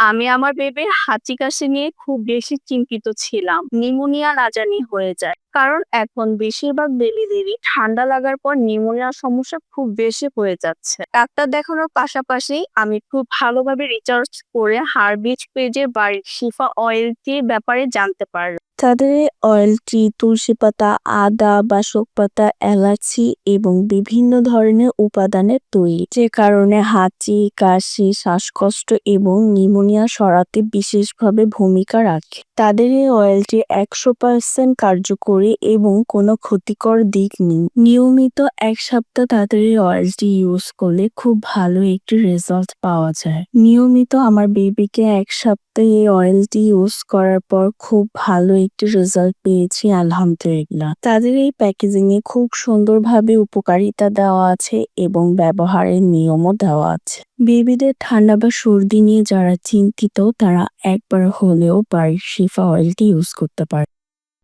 আমি আমার বেবির হাঁচি কাশি নিয়ে খুব বেশি চিন্তিত ছিলাম। নিমোনিয়া না জানি হয়ে যায়। কারণ এখন বেশিরভাগ বেবিদেরই ঠান্ডা লাগার পর নিউমোনিয়ার সমস্যা খুব বেশি হয়ে যাচ্ছে। ডাক্তার দেখানোর পাশাপাশি আমি খুব ভালোভাবে রিচার্জ করে হারবিজ পেজে বাড়ির শিফা অয়েল দিয়ে ব্যাপারে জানতে পারলাম। তাদের অয়েলটি তুলসী পাতা, আদা, বাসক পাতা, এলাচি এবং বিভিন্ন ধরনের উপাদানের তৈরি। যে কারণে হাঁচি, কাশি, শ্বাসকষ্ট এবং নিউমোনিয়া সরাতে বিশেষভাবে ভূমিকা রাখে। তাদের এই অয়েলটি একশো পার্সেন্ট কার্যকরী এবং কোনো ক্ষতিকর দিক নেই। নিয়মিত এক সপ্তাহ তাদের এই অয়েলটি ইউজ করলে খুব ভালো একটি রেজাল্ট পাওয়া যায়। নিয়মিত আমার বেবিকে এক সপ্তাহে এই অয়েলটি ইউজ করার পর খুব ভালো একটি রেজাল্ট পেয়েছি, আলহামদুলিল্লাহ। তাদের এই প্যাকেজিং এ খুব সুন্দরভাবে উপকারিতা দেওয়া আছে এবং ব্যবহারের নিয়মও দেওয়া আছে। বেবিদের ঠান্ডা বা সর্দি নিয়ে যারা চিন্তিত, তারা একবার হলেও বাড়ির শিফা অয়েলটি ইউজ করতে পারে।